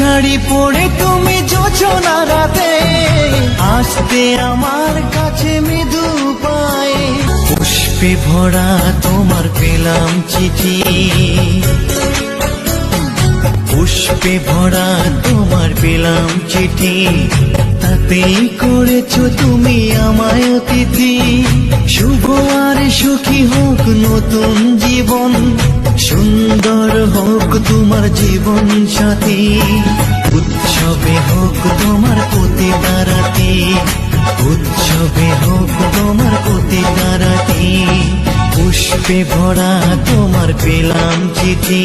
শাড়ি পরে তুমি যোচনা রাতে। আসতে আমার কাছে মৃদু পায়ে। পুষ্পে ভরা তোমার পেলাম চিঠি। পুষ্পে ভরা তোমার পেলাম চিঠি। তাতেই করেছ তুমি আমায় অতিথি। শুভ আর সুখী হোক নতুন জীবন। সুন্দর হোক তোমার জীবন সাথী, উৎসবে হোক তোমার পতি তারাতি, উৎসবে হোক তোমার পতি তারাতি, পুষ্পে ভরা তোমার পেলাম চিঠি।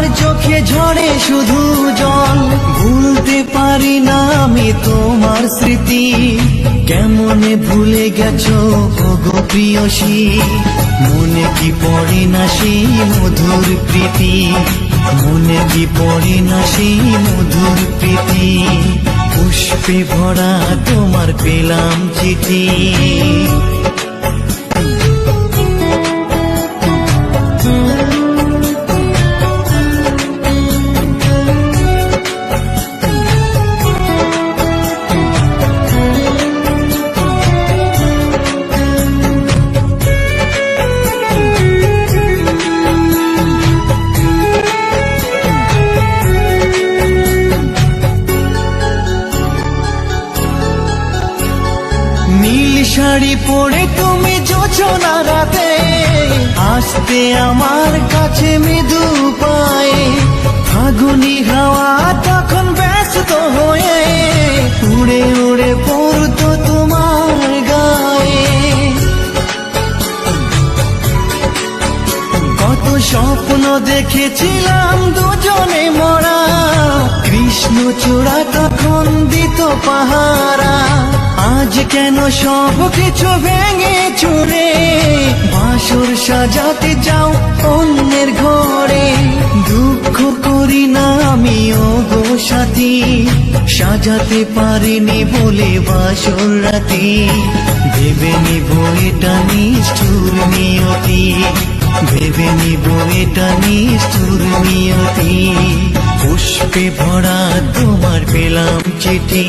আমার চোখে ঝরে শুধু জল। ভুলতে পারি না আমি তোমার স্মৃতি। কেমনে ভুলে গেছো গো প্রিয়সী? মনে কি পড়ে না সেই মধুর প্রীতি? মনে কি পড়ে না সেই মধুর প্রীতি? পুষ্পে ভরা তোমার পেলাম চিঠি। শাড়ি পরে তুমি যোচনা রাতে। আসতে আমার কাছে মৃদু পায়ে। ফাগুনি হাওয়া তখন ব্যস্ত হয়ে। উড়ে উড়ে পড়তো তোমার গায়ে। কত স্বপ্ন দেখেছিলাম দুজনে মরা। কেন সব কিছু ভেঙে চুরে বাসর সাজাতে যাও অন্যের ঘরে। দুঃখ করি না আমি ও গো সাথী, সাজাতে পারিনি বলে বাসর রাতে। ভেবে নিব এটা নিষ্ঠুর নিয়তি, ভেবে নিব এটা নিষ্ঠুর নিয়তি। পুষ্পে ভরা তোমার পেলাম চিঠি